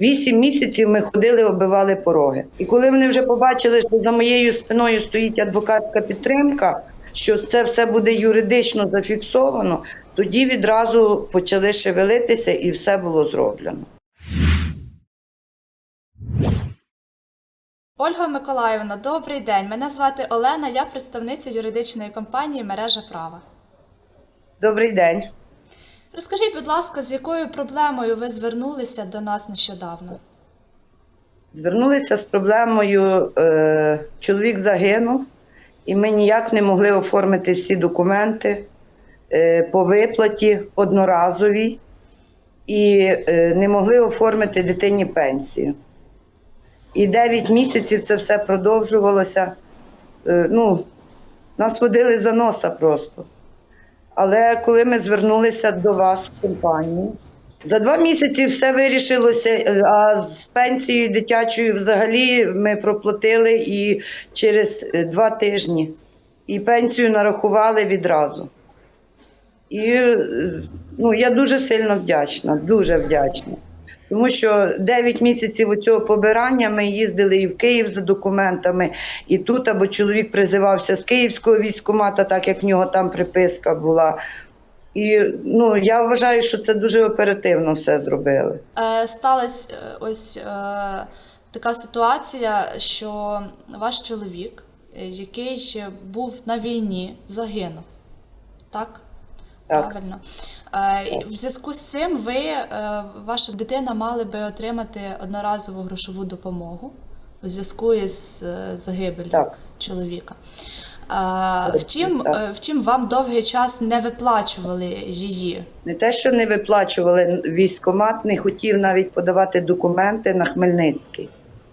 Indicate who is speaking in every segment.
Speaker 1: Вісім місяців ми ходили, оббивали пороги. І коли вони вже побачили, що за моєю спиною стоїть адвокатська підтримка, що це все буде юридично зафіксовано, тоді відразу почали шевелитися і все було зроблено.
Speaker 2: Ольга Миколаївна, добрий день. Мене звати Олена, я представниця юридичної компанії Мережа права.
Speaker 1: Добрий день.
Speaker 2: Розкажіть, будь ласка, з якою проблемою ви звернулися до нас нещодавно?
Speaker 1: Звернулися з проблемою, е, чоловік загинув, і ми ніяк не могли оформити всі документи е, по виплаті одноразовій і е, не могли оформити дитині пенсію. І 9 місяців це все продовжувалося. Е, ну, нас водили за носа просто. Але коли ми звернулися до вас в компанію, за два місяці все вирішилося, е, а з пенсією дитячою взагалі ми проплатили і через е, два тижні. І пенсію нарахували відразу. І е, ну, я дуже сильно вдячна, дуже вдячна. Тому що 9 місяців цього побирання ми їздили і в Київ за документами, і тут, або чоловік призивався з київського військкомата, так як в нього там приписка була. І ну, я вважаю, що це дуже оперативно все зробили.
Speaker 2: Е, сталася е, ось е, така ситуація, що ваш чоловік, е, який був на війні, загинув. Так?
Speaker 1: Так.
Speaker 2: Правильно. Е, в зв'язку з цим ви, е, ваша дитина, мали би отримати одноразову грошову допомогу у зв'язку із е, загибелью
Speaker 1: Так.
Speaker 2: чоловіка. Втім, втім, вам довгий час не виплачували її.
Speaker 1: Не те, що не виплачували, військкомат не хотів навіть подавати документи на Хмельницький.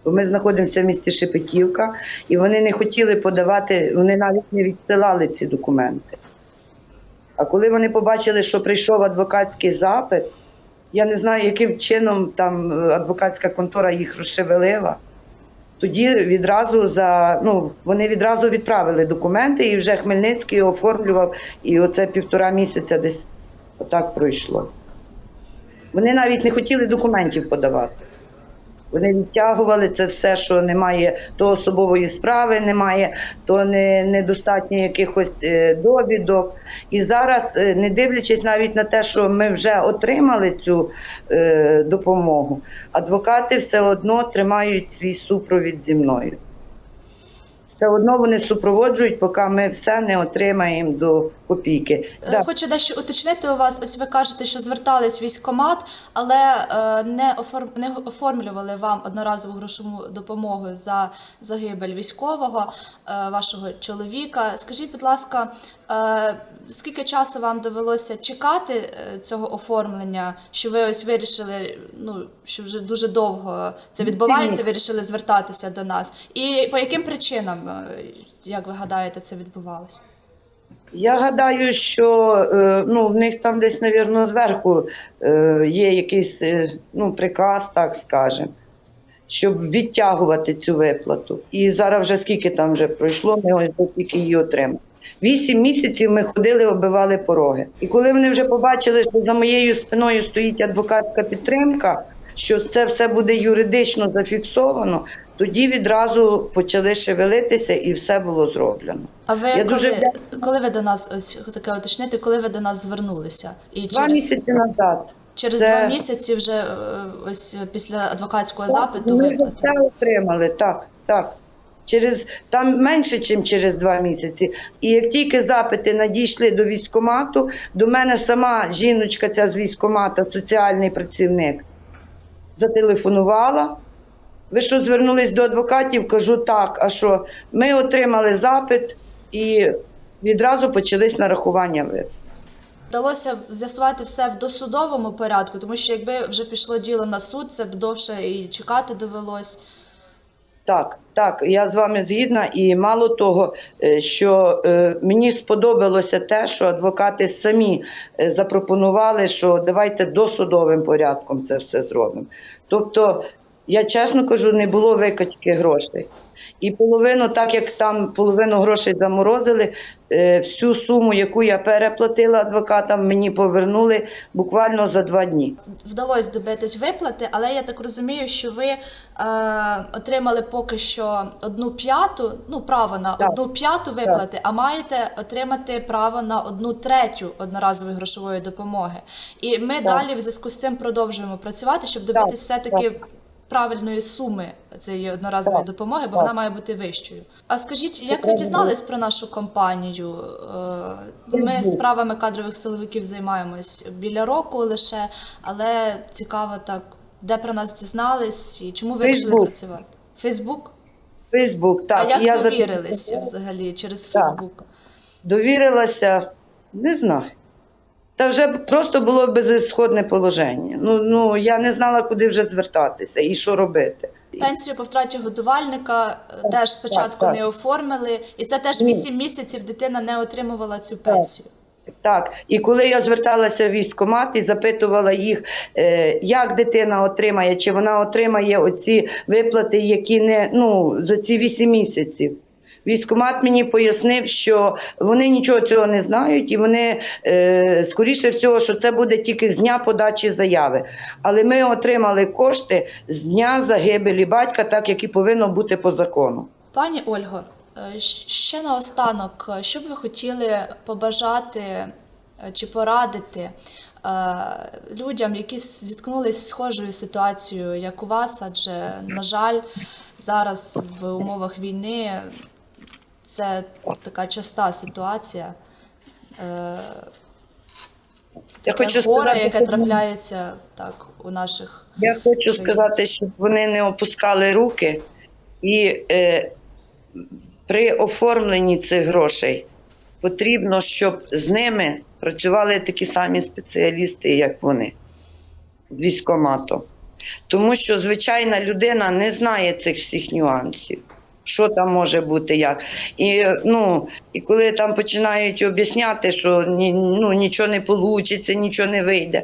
Speaker 1: Бо ми знаходимося в місті Шепетівка, і вони не хотіли подавати, вони навіть не відсилали ці документи. А коли вони побачили, що прийшов адвокатський запит, я не знаю, яким чином там е, адвокатська контора їх розшевелила. Тоді відразу за ну вони відразу відправили документи, і вже Хмельницький оформлював, і оце півтора місяця десь отак пройшло. Вони навіть не хотіли документів подавати. Вони відтягували це все, що немає то особової справи, немає, то не, недостатньо якихось е, довідок. І зараз, е, не дивлячись навіть на те, що ми вже отримали цю е, допомогу, адвокати все одно тримають свій супровід зі мною. Все одно вони супроводжують, поки ми все не отримаємо до копійки.
Speaker 2: Е,
Speaker 1: Да.
Speaker 2: Хочу дещо уточнити у вас. Ось ви кажете, що звертались військкомат, але е, не оформ не оформлювали вам одноразову грошову допомогу за загибель військового е, вашого чоловіка. Скажіть, будь ласка, скільки часу вам довелося чекати е, цього оформлення? Що ви ось вирішили, ну що вже дуже довго це відбувається, вирішили звертатися до нас? І по яким причинам, е, як ви гадаєте, це відбувалося?
Speaker 1: Я гадаю, що е, ну, в них там десь, навірно, зверху е, є якийсь е, ну, приказ, так скажемо, щоб відтягувати цю виплату. І зараз вже скільки там вже пройшло, ми ось тільки її отримали. Вісім місяців ми ходили, оббивали пороги. І коли вони вже побачили, що за моєю спиною стоїть адвокатська підтримка, що це все буде юридично зафіксовано, тоді відразу почали шевелитися і все було зроблено.
Speaker 2: А ви
Speaker 1: Я
Speaker 2: коли,
Speaker 1: дуже
Speaker 2: коли ви до нас ось таке уточнити, коли ви до нас звернулися? І
Speaker 1: Два
Speaker 2: через,
Speaker 1: місяці назад.
Speaker 2: через
Speaker 1: це-
Speaker 2: два місяці вже е, ось після адвокатського запиту
Speaker 1: Ми
Speaker 2: виплати.
Speaker 1: все отримали, так, так. Через там менше, ніж через два місяці. І як тільки запити надійшли до військкомату, до мене сама жіночка, ця з військкомата, соціальний працівник, зателефонувала. Ви що звернулись до адвокатів? Кажу так. А що ми отримали запит і відразу почались нарахування виплат.
Speaker 2: Вдалося з'ясувати все в досудовому порядку, тому що якби вже пішло діло на суд, це б довше і чекати довелось.
Speaker 1: Так, так, я з вами згідна, і мало того, е, що е, мені сподобалося те, що адвокати самі е, запропонували, що давайте досудовим порядком це все зробимо. Тобто Я чесно кажу, не було викачки грошей. І половину, так як там половину грошей заморозили, е, всю суму, яку я переплатила адвокатам, мені повернули буквально за два дні.
Speaker 2: Вдалося добитись виплати, але я так розумію, що ви е, отримали поки що одну п'яту, ну право на
Speaker 1: Так.
Speaker 2: одну п'яту виплати, а маєте отримати право на одну третю одноразової грошової допомоги. І ми далі в зв'язку з цим продовжуємо працювати, щоб добитись все-таки правильної суми цієї одноразової допомоги, бо вона має бути вищою. А скажіть, як ви дізнались про нашу компанію? Е, Ми справами кадрових силовиків займаємось біля року лише, але цікаво так, де про нас дізнались і чому ви вирішили працювати? Фейсбук?
Speaker 1: Фейсбук, так.
Speaker 2: а як
Speaker 1: я
Speaker 2: довірились
Speaker 1: записала.
Speaker 2: взагалі через. Фейсбук?
Speaker 1: Довірилася, не знаю. Та вже просто було безісходне положення. Ну, ну, я не знала, куди вже звертатися і що робити.
Speaker 2: Пенсію по втраті годувальника е, теж спочатку
Speaker 1: так.
Speaker 2: не оформили, і це теж. 8 місяців дитина не отримувала цю пенсію.
Speaker 1: Так, і коли я зверталася в військкомат і запитувала їх, е, як дитина отримає, чи вона отримає оці виплати, які не ну за ці 8 місяців. Військкомат мені пояснив, що вони нічого цього не знають, і вони е, скоріше всього, що це буде тільки з дня подачі заяви. Але ми отримали кошти з дня загибелі батька, так як і повинно бути по закону.
Speaker 2: Пані Ольго, е, ще наостанок, е, що б ви хотіли побажати е, чи порадити людям, які зіткнулись з схожою ситуацією, як у вас, адже, на жаль, зараз в умовах війни це така часта ситуація. Е,
Speaker 1: Я
Speaker 2: Таке
Speaker 1: хочу
Speaker 2: горе,
Speaker 1: сказати,
Speaker 2: яке трапляється так у наших
Speaker 1: Я хочу
Speaker 2: Привіт.
Speaker 1: сказати, щоб вони не опускали руки і е, при оформленні цих грошей потрібно, щоб з ними працювали такі самі спеціалісти, як вони, з. Тому що звичайна людина не знає цих всіх нюансів. Що там може бути, як. І, ну, і коли там починають об'ясняти, що ні, ну, нічого не вийде, нічого не вийде,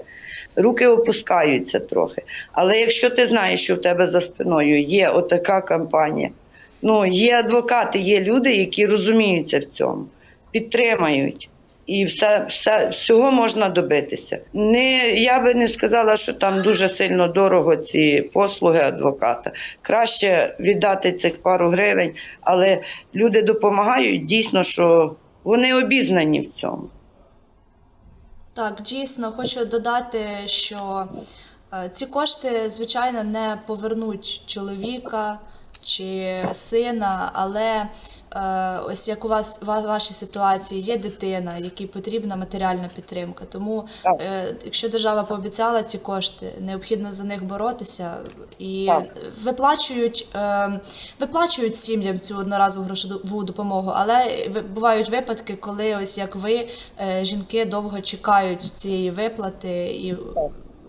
Speaker 1: руки опускаються трохи. Але якщо ти знаєш, що в тебе за спиною є отака кампанія, ну, є адвокати, є люди, які розуміються в цьому, підтримають. І все, все, всього можна добитися. Не, я би не сказала, що там дуже сильно дорого ці послуги адвоката. Краще віддати цих пару гривень, але люди допомагають дійсно, що вони обізнані в цьому.
Speaker 2: Так, дійсно, хочу додати, що е, ці кошти, звичайно, не повернуть чоловіка чи сина, але е, ось як у вас в вашій ситуації є дитина, якій потрібна матеріальна підтримка. Тому, е, якщо держава пообіцяла ці кошти, необхідно за них боротися і
Speaker 1: Так.
Speaker 2: виплачують, е, виплачують сім'ям цю одноразову грошову допомогу, але бувають випадки, коли ось як ви, жінки довго чекають цієї виплати, і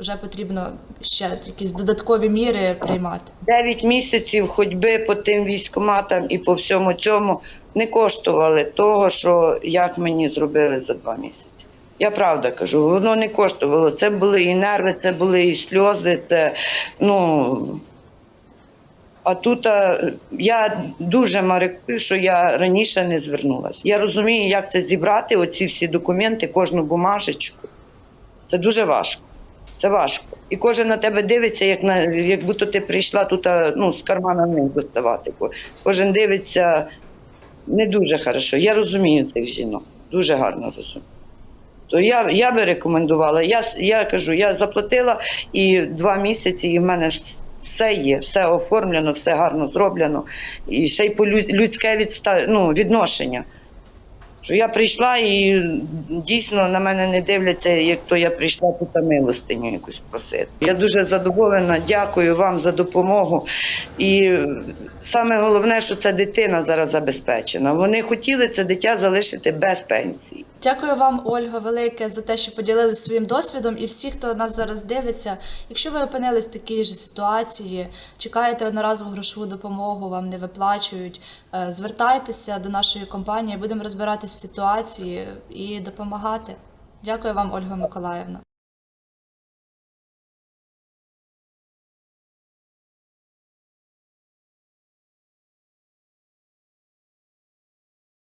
Speaker 2: вже потрібно ще якісь додаткові міри приймати.
Speaker 1: Дев'ять місяців ходьби по тим військкоматам і по всьому цьому не коштували того, що як мені зробили за два місяці. Я правда кажу, воно не коштувало. Це були і нерви, це були і сльози. Це, ну, а тут а, я дуже марикую, що я раніше не звернулася. Я розумію, як це зібрати, оці всі документи, кожну бумажечку. Це дуже важко. Це важко. І кожен на тебе дивиться, як на як будто ти прийшла тут ну, з кармана не доставати. Кожен дивиться не дуже хорошо. Я розумію цих жінок, дуже гарно розумію. То я, я би рекомендувала. Я, я кажу, я заплатила і два місяці, і в мене все є, все оформлено, все гарно зроблено. І ще й по людське відста... ну, відношення. Що я прийшла і дійсно на мене не дивляться, як то я прийшла тут милостиню якусь просити. Я дуже задоволена, дякую вам за допомогу. І саме головне, що ця дитина зараз забезпечена. Вони хотіли це дитя залишити без пенсії.
Speaker 2: Дякую вам, Ольга, велике, за те, що поділилися своїм досвідом. І всі, хто нас зараз дивиться, якщо ви опинились в такій же ситуації, чекаєте одноразову грошову допомогу, вам не виплачують, е, звертайтеся до нашої компанії, будемо розбиратись в ситуації і допомагати. Дякую вам, Ольга Миколаївна.